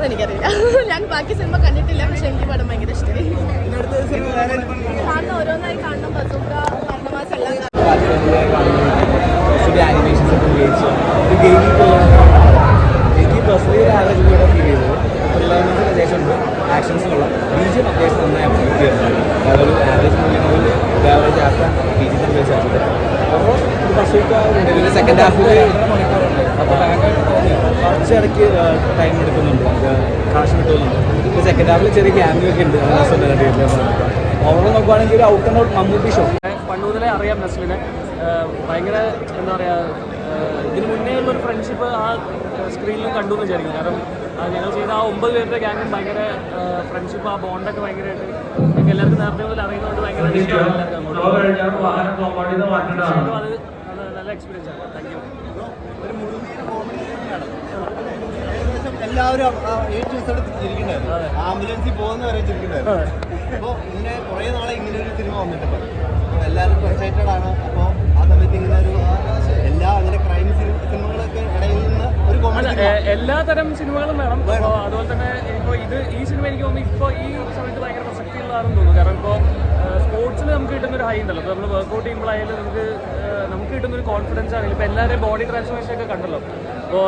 ബാക്കി സിനിമ കണ്ടിട്ടില്ല പക്ഷെ എനിക്ക് പടം ഭയങ്കര ഇഷ്ടമായി കാണണം ഓരോന്നായി കാണണം ബസൂക്ക മരണമാസം എല്ലാം എനിക്ക് പേഴ്സണലി ഒരു ആവറേജ് കൂടെ ഫീൽ ചെയ്തത് പിള്ളേർക്ക് അത്യാവശ്യമുണ്ട്. ആക്ഷൻസ് കൊള്ളാം ബീജം അത്യാവശ്യം നന്നായി അപ്ലോഡ് ചെയ്യുന്നുണ്ട് അതൊരു ആവറേജ് മൂല്യം ഒരു ആവറേജ് ആക്കാൻ അപ്പോൾ പശുക്ക പിന്നെ സെക്കൻഡ് ഹാഫിൽ കുറച്ച് ഇടയ്ക്ക് ടൈം എടുക്കുന്നുണ്ട്. കാശ് കിട്ടുന്നുണ്ട്. ഇപ്പോൾ സെക്കൻഡ് ഹാഫിൽ ചെറിയ ക്യാമിയോ ഒക്കെ ഉണ്ട് ഓവറോൾ നോക്കുവാണെങ്കിൽ ഒരു out and out Mammootty show പണ്ട് മുതലേ അറിയാം നസ്ലിനെ ഭയങ്കര എന്താ പറയുക ഇതിന് മുന്നേ ഉള്ള ഒരു ഫ്രണ്ട്ഷിപ്പ് ആ സ്ക്രീനിൽ കണ്ടു എന്ന് വിചാരിക്കും കാരണം ഞങ്ങൾ ചെയ്ത ആ ഒമ്പത് പേരുടെ ഗ്യാങ്ങും ഭയങ്കര ഫ്രണ്ട്ഷിപ്പ് ആ ബോണ്ടൊക്കെ ഭയങ്കരമായിട്ട് ഞങ്ങൾക്ക് എല്ലാവർക്കും നേരത്തെ മുതൽ അറിയുന്നതുകൊണ്ട് ഭയങ്കര അത് നല്ല എക്സ്പീരിയൻസ് ആണ്. താങ്ക് യു എല്ലാവരും ഏഴ് ദിവസം ചിരിക്കണ്ടായിരുന്നു ആംബുലൻസിൽ പോകുന്ന വരെ ചിരിക്കണ്ടായിരുന്നു അപ്പോൾ ഇങ്ങനെ കുറേ നാളെ ഇങ്ങനെ ഒരു സിനിമ വന്നിട്ടുണ്ട് അപ്പോൾ എല്ലാവരും ഫ്രസ്ട്രേറ്റഡ് ആണ്. അപ്പോൾ ആ സമയത്ത് ഇങ്ങനെ ഒരു എല്ലാ അങ്ങനെ ക്രൈം സിനിമകളൊക്കെ ഇടയിൽ നിന്ന് ഒരു കോമഡി എല്ലാ തരം സിനിമകളും വേണം. അതുപോലെ തന്നെ ഇപ്പോൾ ഇത് ഈ സിനിമ എനിക്ക് തോന്നുന്നു ഇപ്പോൾ ഈ സമയത്ത് ഭയങ്കര പ്രസക്തിയുള്ളതാണെന്ന് തോന്നുന്നു. കാരണം ഇപ്പോൾ സ്പോർട്സിൽ നമുക്ക് കിട്ടുന്ന ഒരു ഹൈ ഉണ്ടല്ലോ നമ്മൾ വർക്കൗട്ട് ചെയ്യുമ്പോഴായാലും നമുക്ക് നമുക്ക് കിട്ടുന്ന ഒരു കോൺഫിഡൻസ് ആണെങ്കിലും ഇപ്പോൾ എല്ലാവരുടെയും ബോഡി ട്രാൻസ്ഫോർമേഷൻ ഒക്കെ കണ്ടല്ലോ. അപ്പോൾ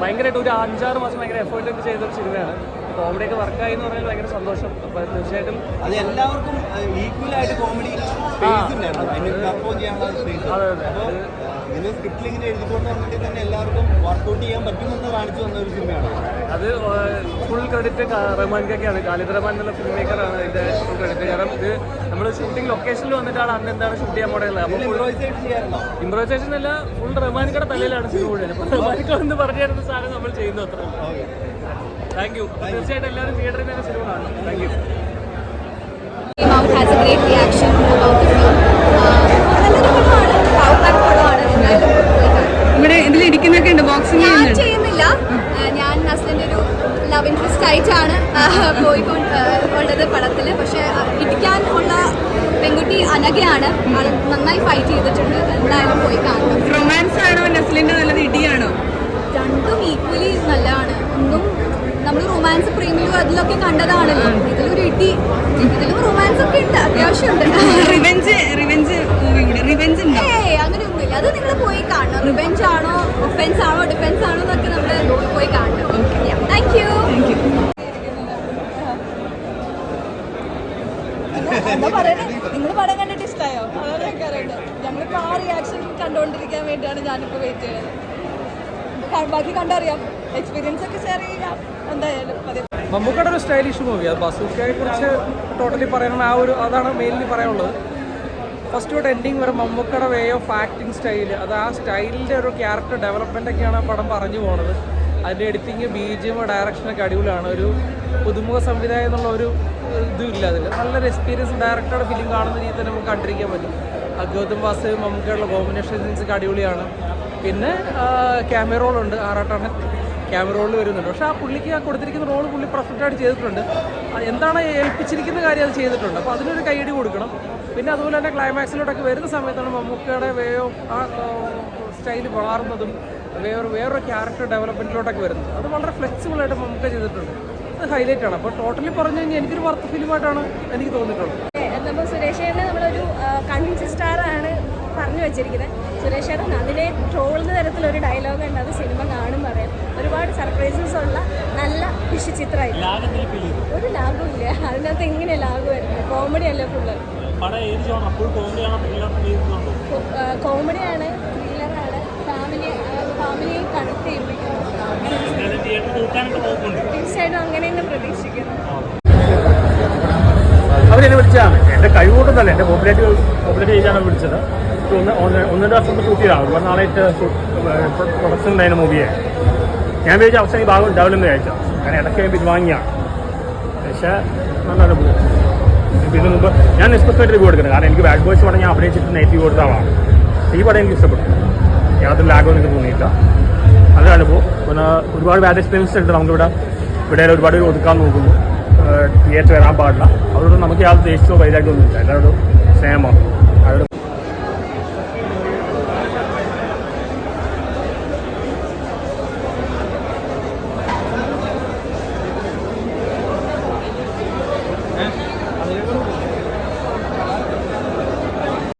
ഭയങ്കരമായിട്ട് ഒരു അഞ്ചാറ് മാസം ഭയങ്കര എഫേർട്ട് ഒക്കെ ചെയ്തൊരു സിനിമയാണ് കോമഡിയൊക്കെ വർക്കായി എന്ന് പറഞ്ഞാൽ ഭയങ്കര സന്തോഷം. അപ്പോൾ തീർച്ചയായിട്ടും അത് എല്ലാവർക്കും ഈക്വൽ ആയിട്ട് കോമഡി അതെ, അതെ. ഇങ്ങനെ സ്ക്രിപ്റ്റിൽ ഇങ്ങനെ എഴുതിക്കൊണ്ട് വന്നിട്ട് തന്നെ എല്ലാവർക്കും വർക്കൗട്ട് ചെയ്യാൻ പറ്റുമെന്ന് കാണിച്ചു തന്ന ഒരു സിനിമയാണ് അത് ഫുൾ ക്രെഡിറ്റ് റഹ്മാൻ റഹ്മാൻക്കൊക്കെയാണ്. ഖാലിദ് റഹ്മാൻ എന്നുള്ള ഫിലിം മേക്കറാണ് ഇതിന്റെ ഷൂട്ടിംഗ് ലൊക്കേഷനിൽ വന്നിട്ടാണ് അന്ന് എന്താണ് ഷൂട്ട് ചെയ്യാൻ പോകേണ്ടത് അപ്പോൾ ഇംപ്രോവൈസേഷൻ അല്ല ഫുൾ റഹ്മാനിക്കയുടെ തലയിലാണ് സിനിമ മുഴുവൻ അപ്പോൾ റഹ്മാനിക്ക എന്ന് പറഞ്ഞു തരുന്ന സാധനം നമ്മൾ ചെയ്യുന്നു അത്ര. ഓക്കെ താങ്ക് യു തീർച്ചയായിട്ടും എല്ലാവരും തിയേറ്ററിൽ തന്നെ സിനിമ കാണണം. Thank you has a great reaction about the film. ഇവിടെ ഇരിക്കുന്നൊക്കെ ഉണ്ട് ബോക്സിംഗ് ഞാൻ ചെയ്യുന്നില്ല. ഞാൻ ഹസ്ബൻഡ് ഒരു ലവ് ഇൻട്രസ്റ്റ് ആയിട്ടാണ് പോയിക്കൊണ്ട് ആ, ഉള്ളത് പടത്തിൽ പക്ഷെ പെൺകുട്ടി അനകയാണ് നന്നായി ഫൈറ്റ് ചെയ്തിട്ടുണ്ട്. എന്തായാലും പോയി കാണണം. റൊമാൻസ് ആണോ? നസ്ലിന്റെ നല്ലത് ഇടിയാണോ രണ്ടും ഈക്വലി നല്ലതാണ്. ഒന്നും നമ്മൾ റൊമാൻസ് പ്രേമിലും അതിലൊക്കെ കണ്ടതാണല്ലോ. ഇതിലൊരു ഇടി. ഇതിലും റൊമാൻസ് ഒക്കെ ഉണ്ട്. അത്യാവശ്യമുണ്ട് റിവെഞ്ച് റിവെഞ്ച് റിവെഞ്ച് അങ്ങനെയൊന്നുമില്ല. അത് നിങ്ങൾ പോയി കാണണം. റിവെഞ്ച് ആണോ ഒഫൻസ് ആണോ ഡിഫൻസ് ആണോ എന്നൊക്കെ നമ്മൾ പോയി കാണണം താങ്ക് യു താങ്ക് യു എന്താ പറയണേ നിങ്ങൾ പടം കണ്ടിട്ട് ഇഷ്ടമായോ ഞങ്ങൾക്ക് അറിയണ്ടത് ഞങ്ങളിപ്പോൾ ആ റിയാക്ഷൻ കണ്ടുകൊണ്ടിരിക്കാൻ വേണ്ടിയാണ് ഞാനിപ്പോൾ വെയിറ്റ് ചെയ്യുന്നത് ബാക്കി കണ്ടറിയാം. എക്സ്പീരിയൻസ് ഒക്കെ ഷെയർ ചെയ്യാം. എന്തായാലും മമ്മൂക്കയുടെ ഒരു സ്റ്റൈലിഷ് മൂവി അത് ബസൂക്കയെ കുറിച്ച് ടോട്ടലി പറയണം. ആ ഒരു അതാണ് മെയിൻലി പറയാനുള്ളത്. ഫസ്റ്റ് തൊട്ട് എൻഡിങ് വരെ മമ്മൂക്കയുടെ വേ ഓഫ് ആക്ടിങ് സ്റ്റൈൽ അത് ആ സ്റ്റൈലിന്റെ ഒരു ക്യാരക്ടർ ഡെവലപ്മെന്റ് ഒക്കെയാണ് ആ പടം പറഞ്ഞു പോണത്. അതിന്റെ എഡിറ്റിങ് ബി ജി എം ഡയറക്ഷനൊക്കെ അടിപൊളിയാണ്. ഒരു പുതുമുഖ സംവിധായകം എന്നുള്ള ഒരു ഇതുമില്ല അതിൽ നല്ലൊരു എക്സ്പീരിയൻസ് ഡയറക്ടറുടെ ഫിലിം കാണുന്ന രീതി തന്നെ നമുക്ക് കണ്ടിരിക്കാൻ പറ്റും. ഗൗതം വാസുദേവ് മമ്മൂക്കയുള്ള കോമ്പിനേഷൻ സീൻസൊക്കെ അടിപൊളിയാണ്. പിന്നെ ക്യാമറ റോളുണ്ട് ആറാട്ടാണ് ക്യാമറ റോളിൽ വരുന്നുണ്ട്. പക്ഷേ ആ പുള്ളിക്ക് ആ കൊടുത്തിരിക്കുന്ന റോൾ പുള്ളി പെർഫെക്റ്റായിട്ട് ചെയ്തിട്ടുണ്ട്. എന്താണ് ഏൽപ്പിച്ചിരിക്കുന്ന കാര്യം അത് ചെയ്തിട്ടുണ്ട്. അപ്പോൾ അതിനൊരു കൈയടി കൊടുക്കണം. പിന്നെ അതുപോലെ തന്നെ ക്ലൈമാക്സിലോട്ടൊക്കെ വരുന്ന സമയത്താണ് മമ്മൂക്കയുടെ വേ ഓഫ് ആ സ്റ്റൈൽ മാറുന്നതും വേറെ വേറൊരു ക്യാരക്ടർ ഡെവലപ്മെന്റിലോട്ടൊക്കെ വരുന്നത്. അത് വളരെ ഫ്ലെക്സിബിളായിട്ട് നമുക്ക് ചെയ്തിട്ടുണ്ട്. അത് ഹൈലൈറ്റ് ആണ്. അപ്പോൾ ടോട്ടലി പറഞ്ഞു കഴിഞ്ഞാൽ എനിക്കൊരു വർത്ത് ഫിലിമായിട്ടാണ് എനിക്ക് തോന്നിയിട്ടുള്ളത്. നമ്മൾ സുരേഷ് നമ്മളൊരു കൺവിൻസ് സ്റ്റാർ ആണ് പറഞ്ഞു വെച്ചിരിക്കുന്നത്. സുരേഷ് അതിനെ ട്രോളുന്ന തരത്തിലൊരു ഡയലോഗ് ഉണ്ട് അത് സിനിമ കാണുമ്പോൾ പറയാം. ഒരുപാട് സർപ്രൈസസ് ഉള്ള നല്ല വിഷുചിത്രമായിരുന്നു ഒരു ലാഗും ഇല്ല അതിനകത്ത് എങ്ങനെ ലാഗ് വരുന്നത് കോമഡി അല്ലേ ഫുള്ള് കോമഡിയാണ് തീർച്ചയായിട്ടും അങ്ങനെ തന്നെ പ്രതീക്ഷിക്കുന്നു. അവരെന്നെ വിളിച്ചതാണ് എന്റെ കഴിവുകൊണ്ടല്ല എന്റെ പോപ്പുലേറ്റ് പോപ്പുലേറ്റ് ചെയ്താണ് വിളിച്ചത്. ഒന്നും ഒന്ന് ഒന്നര വർഷം ഷൂട്ട് ചെയ്താണ് ഒരുപാട് നാളായിട്ട് പ്രൊഡക്ഷൻ ഉണ്ടായിരുന്ന മൂവിയെ ഞാൻ വിചാരിച്ച അവസാനം ഈ ഭാഗം ഉണ്ടാവില്ലെന്ന് വിചാരിച്ചു. കാരണം ഇടയ്ക്ക് ഞാൻ പിൻവാങ്ങിയാണ് പക്ഷേ നല്ലൊരു പോകും ഇതിന് മുമ്പ് ഞാൻ നിഷ്പക്ഷമായിട്ട് റിവ്യൂ കൊടുക്കുന്നത് കാരണം എനിക്ക് ബാഡ് ബോയ്സ് പടം ഞാൻ അഭിനയിച്ചിട്ട് നെഗറ്റീവ് കൊടുത്ത ആളാണ്. ഈ പടം എനിക്ക് ഇഷ്ടപ്പെട്ടു. യാതൊരു ലാഗോ എനിക്ക് തോന്നിയില്ല. നല്ല അനുഭവം. പിന്നെ ഒരുപാട് ബാഡ് എക്സ്പീരിയൻസ് ഉണ്ട് നമുക്കിവിടെ. ഇവിടെ ഒരുപാട് പേര് ഒതുക്കാൻ നോക്കുന്നു. തിയേറ്റർ വരാൻ പാടില്ല. അതുകൊണ്ട് നമുക്ക് യാതൊരു ദേഷ്യമോ വൈരാഗ്യമൊന്നും ഇല്ല എല്ലാവരോടും സ്നേഹമാണ്